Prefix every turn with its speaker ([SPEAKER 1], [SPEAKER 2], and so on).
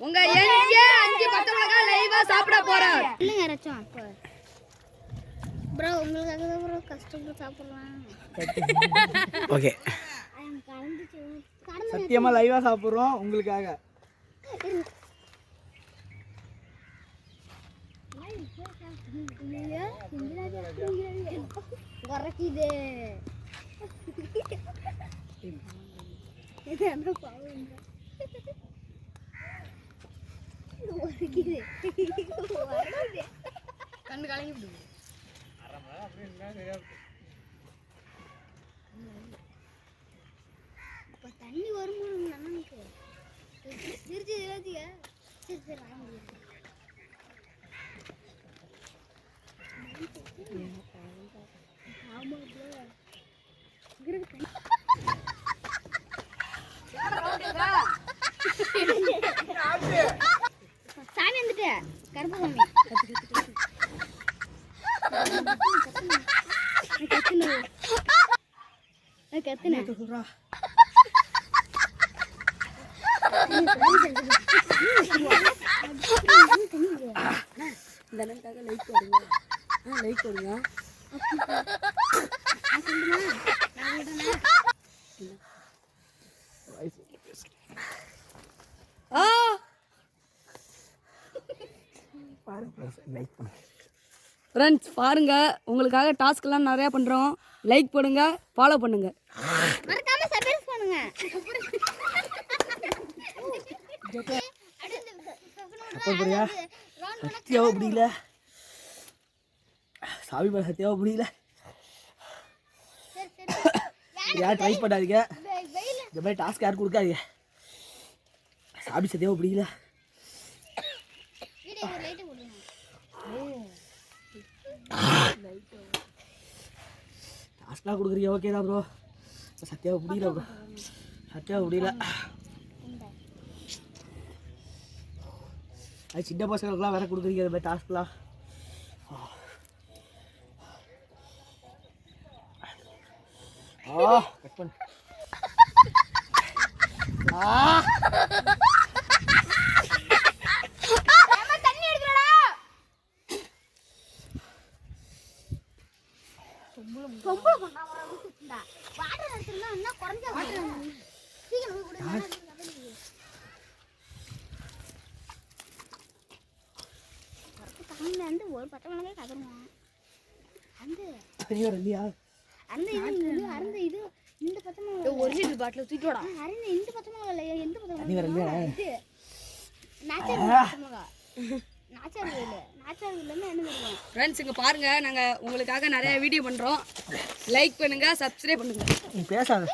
[SPEAKER 1] உங்க எங்க அஞ்சு பத்து மிளகா லைவா சாப்பிட போறார்.
[SPEAKER 2] இல்லைங்க யாராச்சும் அப்போ ப்ரோ உங்களுக்காக தான் ப்ரோ கஷ்டப்பட்டு சாப்பிட்லாம்
[SPEAKER 3] ஓகே. சத்தியமா லைவா சாப்பிட்றோம் உங்களுக்காக.
[SPEAKER 2] என்ன பாவம்
[SPEAKER 1] கண்ணு கலங்கி
[SPEAKER 2] இப்போ தண்ணி வரும்போது அண்ணனுக்கு சிரிச்சு இல்லாதீங்க சரி
[SPEAKER 1] அண்ணனுக்காக லைக் போடுங்க. ஆ லைக் போடுங்க. ஆ
[SPEAKER 3] லைக் பண்ணு
[SPEAKER 1] ஃப்ரெண்ட்ஸ் பாருங்க. உங்களுக்காக டாஸ்க்லாம் நிறையா பண்ணுறோம் லைக் பண்ணுங்க ஃபாலோ பண்ணுங்க.
[SPEAKER 2] மறக்காம சர்ப்ரைஸ் பண்ணுங்க.
[SPEAKER 3] அப்போ புரியா சத்தியாவோ முடியல சாமி மேல சத்தியாவோ முடியல யார் ட்ரை பண்ணாதீங்க? இந்த மாதிரி டாஸ்க் யாரும் கொடுக்காதீங்க? சாமி சத்தியாவோ முடியல நான் கொடுக்குறீங்க. ஓகே தான் ப்ரோ சத்தியாவோ முடியல ப்ரோ சத்தியாவோ முடியல. அது சின்ன பசங்களுக்குலாம் வேற கொடுக்குறீங்க இந்த மாதிரி டாஸ்க்லாம் ஆ கட் பண்ணு. ஆ.
[SPEAKER 2] ஒரு பத்து மணிக்கே கதறுவோம் அந்த
[SPEAKER 3] இல்லையா?
[SPEAKER 2] அந்த இது இது அருந்த இது இந்த பத்து மணி
[SPEAKER 1] ஒரு லிட்டர் பாட்டில் தூக்கிட்டு வாடா.
[SPEAKER 2] அருந்த இந்த பத்து மணி இல்லை எந்த
[SPEAKER 3] இல்லையா?
[SPEAKER 2] இது. நாச்சார் மணி நாச்சார் கோயில்.
[SPEAKER 1] ஃப்ரெண்ட்ஸ் இங்கே பாருங்க. நாங்கள் உங்களுக்காக நிறைய வீடியோ பண்ணுறோம் லைக் பண்ணுங்க சப்ஸ்கிரைப் பண்ணுங்க.
[SPEAKER 3] நீ பேசாத.